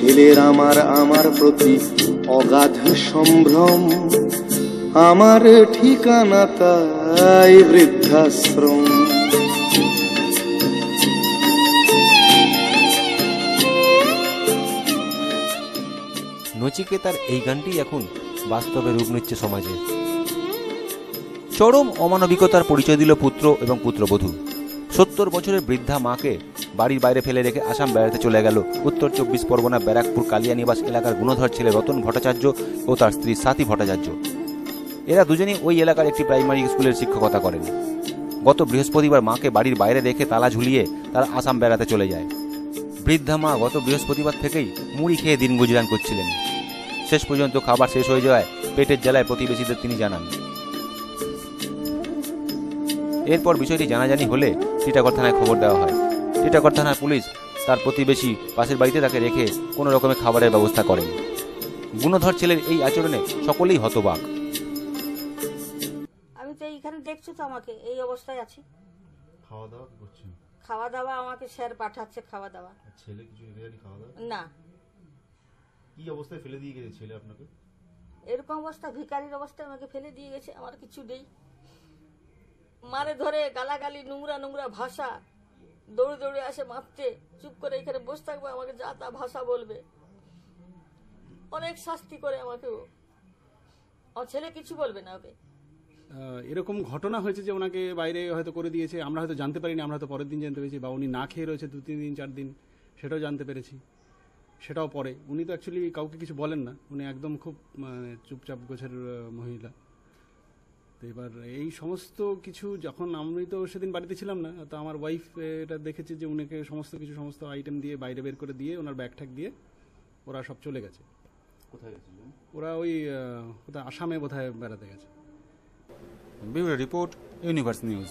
ছেলের আমার আমার প্রতি অগাধ সম্ভ্রম। আমার ঠিকানা তাই বৃদ্ধাশ্রম। নচিকেতার এই গানটি এখন বাস্তবে রূপ নিচ্ছে সমাজে। চরম অমানবিকতার পরিচয় দিল পুত্র এবং পুত্রবধূ। সত্তর বছরের বৃদ্ধা মাকে বাড়ির বাইরে ফেলে রেখে আসাম বেড়াতে চলে গেল। উত্তর চব্বিশ পরগনা, ব্যারাকপুর, কালিয়ানিবাস এলাকার গুণধর ছেলে রতন ভট্টাচার্য ও তার স্ত্রী সাথী ভট্টাচার্য। এরা দুজনেই ওই এলাকার একটি প্রাইমারি স্কুলের শিক্ষকতা করেন। গত বৃহস্পতিবার মাকে বাড়ির বাইরে রেখে তালা ঝুলিয়ে তারা আসাম বেড়াতে চলে যায়। বৃদ্ধা মা গত বৃহস্পতিবার থেকেই মুড়ি খেয়ে দিন গুজরান করছিলেন। শেষ পর্যন্ত খাবার শেষ হয়ে যাওয়ায় পেটের জ্বালায় প্রতিবেশীদের তিনি জানান এরপর বিষয়টি জানাজানি হলে টিটাগড় থানায় খবর দেওয়া হয়। টিটাগড় থানার পুলিশ তার প্রতিবেশী পাশের বাড়িতে তাকে রেখে কোনো রকমের খাবারের ব্যবস্থা করেন। গুণধর ছেলের এই আচরণে সকলেই হতবাক। আমি তো এইখানে দেখছ তো আমাকে এই অবস্থায় আছি। খাওয়া দাওয়া কি করছেন খাওয়া দাওয়া আমাকে স্যার পাঠাচ্ছে খাওয়া দাওয়া ছেলে কিছু খাওয়া দাওয়া না। কি অবস্থায় ফেলে দিয়ে গেছে ছেলে আপনাকে? এরকম অবস্থা ভিকারির অবস্থায় আমাকে ফেলে দিয়ে গেছে আমার কিছু নেই। মারে ধরে, গালাগালি, নোংরা নোংরা ভাষা। দৌড়ে দৌড়ে আসে মাপতে চুপ করে এখানে বসে থাকব, আমাকে যা তা ভাষা বলবে। অনেক শাস্তি করে আমাকে ও ছেলে কিছু বলবে না ওকে। এরকম ঘটনা হয়েছে যে ওনাকে বাইরে হয়তো করে দিয়েছে। আমরা হয়তো জানতে পারিনি, আমরা হয়তো পরের দিন জানতে পেরেছি, বা উনি না খেয়ে রয়েছে দু, তিন দিন, চার দিন, সেটাও জানতে পেরেছি। সেটাও পরে। উনি তো অ্যাকচুয়ালি কাউকে কিছু বলেন না। উনি একদম খুব মানে চুপচাপ গোছের মহিলা। তো এবার এই সমস্ত কিছু যখন আমি তো সেদিন বাড়িতে ছিলাম না তো আমার ওয়াইফ এটা দেখেছে যে উনাকে সমস্ত কিছু সমস্ত আইটেম দিয়ে বাইরে বের করে দিয়ে ওনার ব্যাগ ঠ্যাগ দিয়ে ওরা সব চলে গেছে। কোথায় ওরা ওই কোথায় আসামে বোধহয় বেড়াতে গেছে। Report universe news.